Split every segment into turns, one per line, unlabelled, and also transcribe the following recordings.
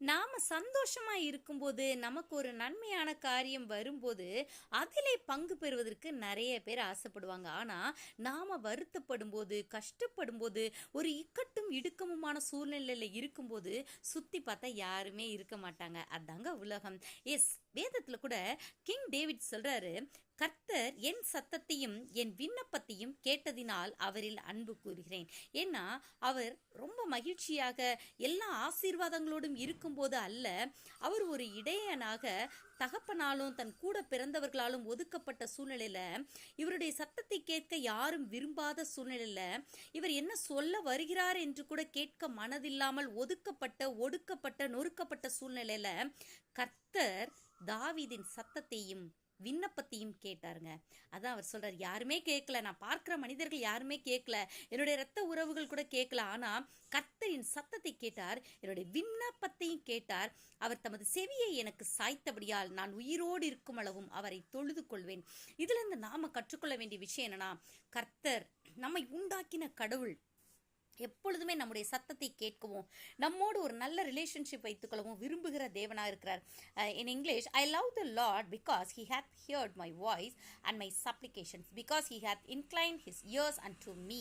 நாம் சந்தோஷமாக இருக்கும்போது நமக்கு ஒரு நன்மையான காரியம் வரும்போது அதிலே பங்கு பெறுவதற்கு நிறைய பேர் ஆசைப்படுவாங்க. ஆனால் நாம் வருத்தப்படும் போது கஷ்டப்படும் போது ஒரு இக்கட்டும் இடுக்கமுமான சூழ்நிலையில் இருக்கும்போது சுற்றி பார்த்தா யாருமே இருக்க மாட்டாங்க. அதாங்க உலகம். எஸ் வேதத்தில் கூட கிங் டேவிட் சொல்கிறாரு கர்த்தர் என் சத்தத்தையும் என் விண்ணப்பத்தையும் கேட்டதினால் அவரில் அன்பு கூறுகிறேன். ஏன்னா அவர் ரொம்ப மகிழ்ச்சியாக எல்லா ஆசீர்வாதங்களோடும் இருக்கும்போது அல்ல அவர் ஒரு இடையனாக தகப்பனாலும் தன் கூட பிறந்தவர்களாலும் ஒதுக்கப்பட்ட சூழ்நிலையில் இவருடைய சத்தத்தை கேட்க யாரும் விரும்பாத சூழ்நிலையில் இவர் என்ன சொல்ல வருகிறார் என்று கூட கேட்க மனதில்லாமல் ஒதுக்கப்பட்ட ஒடுக்கப்பட்ட நொறுக்கப்பட்ட சூழ்நிலையில் கர்த்தர் தாவிதின் சத்தத்தையும் விண்ணப்பத்தையும் கேட்டாருங்க. அதான் அவர் சொல்கிறார் யாருமே கேட்கல நான் பார்க்குற மனிதர்கள் யாருமே கேட்கல என்னுடைய இரத்த உறவுகள் கூட கேட்கல ஆனா கர்த்தரின் சத்தத்தை கேட்டார் என்னுடைய விண்ணப்பத்தையும் கேட்டார். அவர் தமது செவியை எனக்கு சாய்த்தபடியால் நான் உயிரோடு இருக்கும் அளவும் அவரை தொழுது கொள்வேன். இதுல இருந்து நாம கற்றுக்கொள்ள வேண்டிய விஷயம் என்னன்னா கர்த்தர் நம்மை உண்டாக்கின கடவுள் எப்பொழுதுமே நம்முடைய சத்தத்தை கேட்கவும். நம்மோடு ஒரு நல்ல ரிலேஷன்ஷிப் வைத்துக்கொள்ளவும் விரும்புகிற தேவனாக இருக்கிறார். In English I love the Lord because he hath heard my voice and my supplications because he hath incline his ears and to me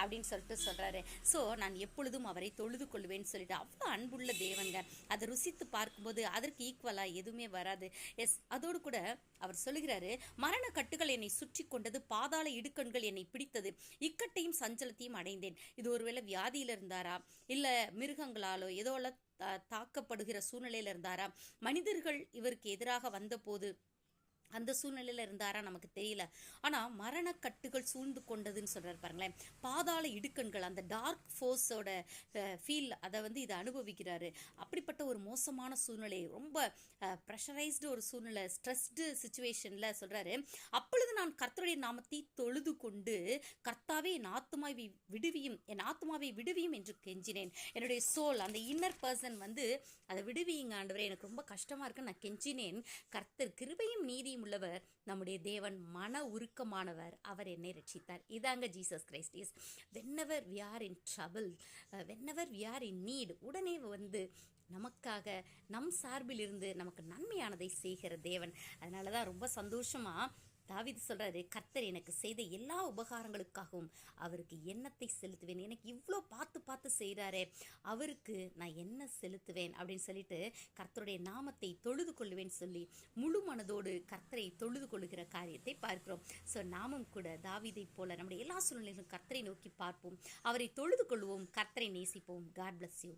அப்படின்னு சொல்லிட்டு சொல்கிறாரு ஸோ நான் எப்பொழுதும் அவரை தொழுது கொள்வேன்னு சொல்லிட்டு அவ்வளோ அன்புள்ள தேவங்க அதை ருசித்து பார்க்கும்போது அதற்கு ஈக்குவலாக எதுவுமே வராது. எஸ் அதோடு கூட அவர் சொல்கிறாரு மரண கட்டுகள் என்னை சுற்றி கொண்டது பாதாள இடுக்கண்கள் என்னை பிடித்தது இக்கட்டையும் சஞ்சலத்தையும் அடைந்தேன். இது ஒரு ஒருவேளை வியாதியில இருந்தாரா? இல்லை மிருகங்களாலோ ஏதோல தாக்கப்படுகிற சூழ்நிலையில இருந்தாரா? மனிதர்கள் இவருக்கு எதிராக வந்தபோது அந்த சூழ்நிலையில் இருந்தாரா நமக்கு தெரியல. ஆனால் மரணக்கட்டுகள் சூழ்ந்து கொண்டதுன்னு சொல்கிறார் பாருங்களேன். பாதாள இடுக்கண்கள் அந்த டார்க் ஃபோர்ஸோட ஃபீல் அதை வந்து இதை அனுபவிக்கிறாரு. அப்படிப்பட்ட ஒரு மோசமான சூழ்நிலை ரொம்ப ப்ரெஷரைஸ்டு ஒரு சூழ்நிலை ஸ்ட்ரெஸ்டு சுச்சுவேஷனில் சொல்கிறாரு அப்பொழுது நான் கர்த்தருடைய நாமத்தை தொழுது கொண்டு கர்த்தாவே என் ஆத்மாவை விடுவியும் என் ஆத்மாவை விடுவியும் என்று கெஞ்சினேன். என்னுடைய சோல் அந்த இன்னர் பர்சன் வந்து அதை விடுவியுங்க ஆண்டவரே எனக்கு ரொம்ப கஷ்டமாக இருக்குன்னு நான் கெஞ்சினேன். கர்த்தர் கிருபையும் நீதியும் உள்ளவர் நம்முடைய தேவன் மன உருக்கமானவர். அவர் என்னை ரட்சித்தார். இதாங்க Jesus Christ is whenever we are in trouble whenever we are in need உடனே வந்து நமக்காக நம் சார்பில் இருந்து நமக்கு நன்மையானதை செய்கிற தேவன். அதனால தான் ரொம்ப சந்தோஷமாக தாவிது சொல்கிறாரு கர்த்தர் எனக்கு செய்த எல்லா உபகாரங்களுக்காகவும் அவருக்கு எண்ணத்தை செலுத்துவேன். எனக்கு இவ்வளோ பார்த்து பார்த்து செய்கிறாரே அவருக்கு நான் என்ன செலுத்துவேன்? அப்படின்னு சொல்லிட்டு கர்த்தருடைய நாமத்தை தொழுது கொள்ளுவேன் சொல்லி முழு மனதோடு கர்த்தரை தொழுது கொள்ளுகிற காரியத்தை பார்க்கிறோம். ஸோ நாமும் கூட தாவிதை போல நம்முடைய எல்லா சூழ்நிலையிலும் கர்த்தரை நோக்கி பார்ப்போம். அவரை தொழுது கொள்வோம் கர்த்தரை நேசிப்போம். God bless you